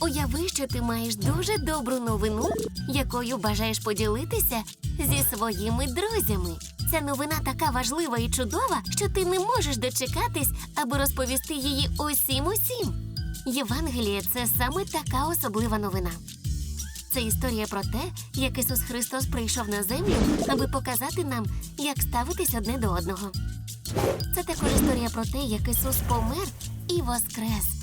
Уяви, що ти маєш дуже добру новину, якою бажаєш поділитися зі своїми друзями. Ця новина така важлива і чудова, що ти не можеш дочекатись, аби розповісти її усім усім. Євангеліє це саме така особлива новина. Це історія про те, як Ісус Христос прийшов на землю, аби показати нам, як ставитись одне до одного. Це також історія про те, як Ісус помер і воскрес.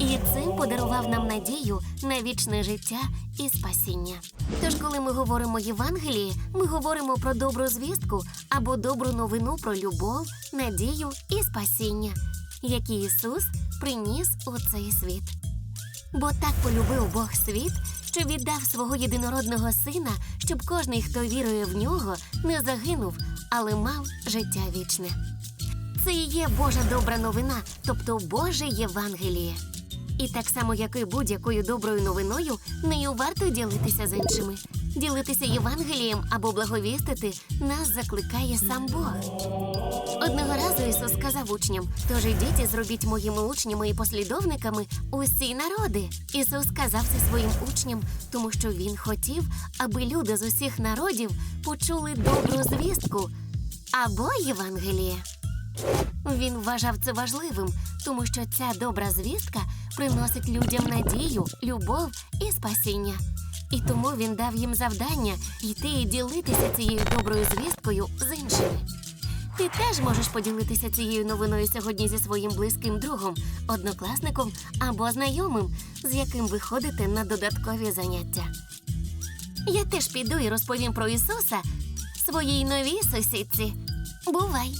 І цим подарував нам надію на вічне життя і спасіння. Тож, коли ми говоримо Євангелії, ми говоримо про добру звістку або добру новину про любов, надію і спасіння, які Ісус приніс у цей світ. Бо так полюбив Бог світ, що віддав свого єдинородного сина, щоб кожний, хто вірує в нього, не загинув, але мав життя вічне. Це і є Божа добра новина, тобто Боже Євангеліє. І так само, як і будь-якою доброю новиною, нею варто ділитися з іншими. Ділитися Євангелієм або благовістити нас закликає сам Бог. Одного разу Ісус сказав учням: тож ідіть і зробіть моїми учнями і послідовниками усі народи. Ісус сказав це своїм учням, тому що Він хотів, аби люди з усіх народів почули добру звістку або Євангеліє. Він вважав це важливим, тому що ця добра звістка приносить людям надію, любов і спасіння. І тому він дав їм завдання йти і ділитися цією доброю звісткою з іншими. Ти теж можеш поділитися цією новиною сьогодні зі своїм близьким другом, однокласником або знайомим, з яким ви ходите на додаткові заняття. Я теж піду і розповім про Ісуса своїй новій сусідці. Бувай!